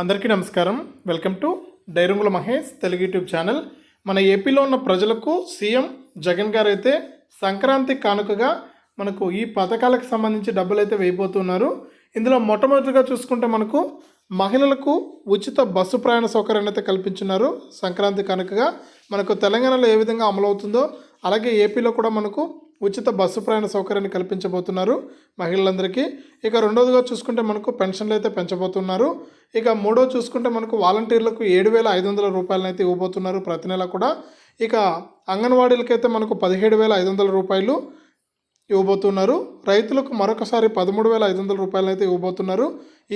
అందరికీ నమస్కారం. Welcome to డైరంగుల మహేష్ తెలుగు యూట్యూబ్ ఛానల్. మన ఏపీలో ఉన్న ప్రజలకు సీఎం జగన్ గారు అయితే సంక్రాంతి కానుకగా మనకు ఈ పథకాలకు సంబంధించి డబ్బులు అయితే వేయబోతున్నారు. ఇందులో మొట్టమొదటిగా చూసుకుంటే మనకు మహిళలకు ఉచిత బస్సు ప్రయాణ సౌకర్యాన్ని అయితే కల్పించున్నారు సంక్రాంతి కానుకగా. మనకు తెలంగాణలో ఏ విధంగా అమలవుతుందో అలాగే ఏపీలో కూడా మనకు ఉచిత బస్సు ప్రయాణ సౌకర్యాన్ని కల్పించబోతున్నారు. మహిళలందరికీ ఇక రెండోదిగా చూసుకుంటే మనకు పెన్షన్లు అయితే పెంచబోతున్నారు. ఇక మూడో చూసుకుంటే మనకు వాలంటీర్లకు ఏడు వేల ఐదు వందల రూపాయలను అయితే ఇవ్వబోతున్నారు ప్రతి నెల కూడా. ఇక అంగన్వాడీలకైతే మనకు పదిహేడు వేల ఐదు వందల రూపాయలు. ఇవ్వబోతున్నారు. రైతులకు మరొకసారి పదమూడు వేల ఐదు వందల రూపాయలు అయితే ఇవ్వబోతున్నారు.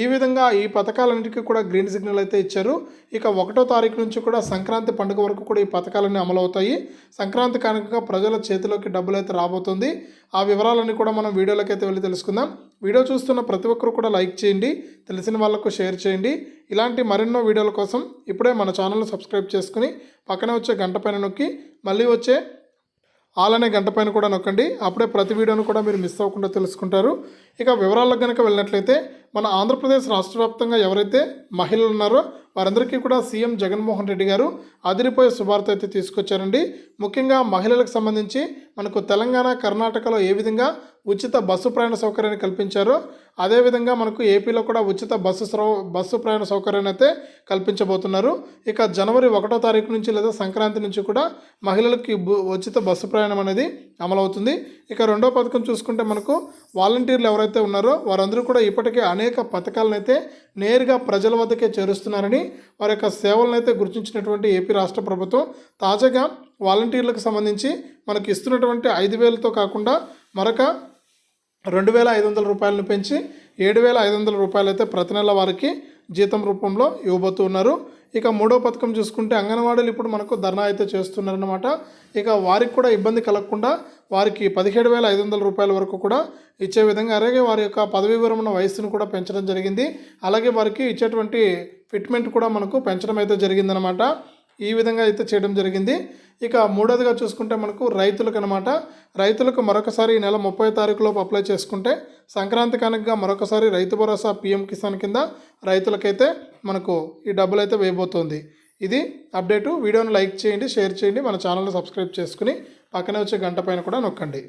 ఈ విధంగా ఈ పథకాలన్నిటికీ కూడా గ్రీన్ సిగ్నల్ అయితే ఇచ్చారు. ఇక ఒకటో తారీఖు నుంచి కూడా సంక్రాంతి పండుగ వరకు కూడా ఈ పథకాలన్నీ అమలవుతాయి. సంక్రాంతి కారణంగా ప్రజల చేతిలోకి డబ్బులు అయితే రాబోతుంది. ఆ వివరాలన్నీ కూడా మనం వీడియోలోకి అయితే వెళ్ళి తెలుసుకుందాం. వీడియో చూస్తున్న ప్రతి ఒక్కరు కూడా లైక్ చేయండి. తెలిసిన వాళ్ళకు షేర్ చేయండి. ఇలాంటి మరెన్నో వీడియోల కోసం ఇప్పుడే మన ఛానల్ సబ్స్క్రైబ్ చేసుకుని పక్కనే వచ్చే గంట పైన నొక్కి మళ్ళీ వచ్చే అలానే గంట పైన కూడా నొక్కండి. అప్పుడే ప్రతి వీడియోను కూడా మీరు మిస్ అవ్వకుండా తెలుసుకుంటారు. ఇక వివరాలకు కనుక వెళ్ళినట్లయితే మన ఆంధ్రప్రదేశ్ రాష్ట్ర వ్యాప్తంగా ఎవరైతే మహిళలు ఉన్నారో వారందరికీ కూడా సీఎం జగన్మోహన్ రెడ్డి గారు అదిరిపోయే శుభార్త అయితే తీసుకొచ్చారండి. ముఖ్యంగా మహిళలకు సంబంధించి మనకు తెలంగాణ కర్ణాటకలో ఏ విధంగా ఉచిత బస్సు ప్రయాణ సౌకర్యాన్ని కల్పించారో. అదేవిధంగా మనకు ఏపీలో కూడా ఉచిత బస్సు స్రౌ బస్సు ప్రయాణ సౌకర్యాన్ని అయితే కల్పించబోతున్నారు. ఇక జనవరి ఒకటో తారీఖు నుంచి లేదా సంక్రాంతి నుంచి కూడా మహిళలకి ఉచిత బస్సు ప్రయాణం అనేది అమలవుతుంది. ఇక రెండో పథకం చూసుకుంటే మనకు వాలంటీర్లు ఎవరైతే ఉన్నారో వారందరూ కూడా ఇప్పటికే అనేక పథకాలను అయితే నేరుగా ప్రజల వద్దకే చేరుస్తున్నారని వారి యొక్క సేవలను అయితే గుర్తించినటువంటి ఏపీ రాష్ట్ర ప్రభుత్వం తాజాగా వాలంటీర్లకు సంబంధించి మనకి ఇస్తున్నటువంటి ఐదు వేలతో కాకుండా మరొక రెండు వేల ఐదు వందల రూపాయలను పెంచి ఏడు వేల ఐదు వందల రూపాయలు అయితే ప్రతి నెల వారికి జీతం రూపంలో ఇవ్వబోతున్నారు ఇక మూడో పథకం చూసుకుంటే అంగన్వాడీలు ఇప్పుడు మనకు ధర్నా అయితే చేస్తున్నారనమాట ఇక వారికి కూడా ఇబ్బంది కలగకుండా వారికి పదిహేడు వేల ఐదు వందల రూపాయల వరకు కూడా ఇచ్చే విధంగా అలాగే వారి యొక్క పదవి విరమణ వయస్సును కూడా పెంచడం జరిగింది. అలాగే వారికి ఇచ్చేటువంటి ఫిట్మెంట్ కూడా మనకు పెంచడం అయితే జరిగిందనమాట ఈ విధంగా అయితే చేయడం జరిగింది. ఇక మూడోదిగా చూసుకుంటే మనకు రైతులకు అనమాట రైతులకు మరొకసారి ఈ నెల ముప్పై తారీఖులోపు అప్లై చేసుకుంటే సంక్రాంతి కానుకగా మరొకసారి రైతు భరోసా పిఎం కిసాన్ కింద రైతులకైతే మనకు ఈ డబ్బులు అయితే వేయబోతోంది. ఇది అప్డేటు. వీడియోని లైక్ చేయండి షేర్ చేయండి. మన ఛానల్ని సబ్స్క్రైబ్ చేసుకుని పక్కనే వచ్చే గంట పైన కూడా నొక్కండి.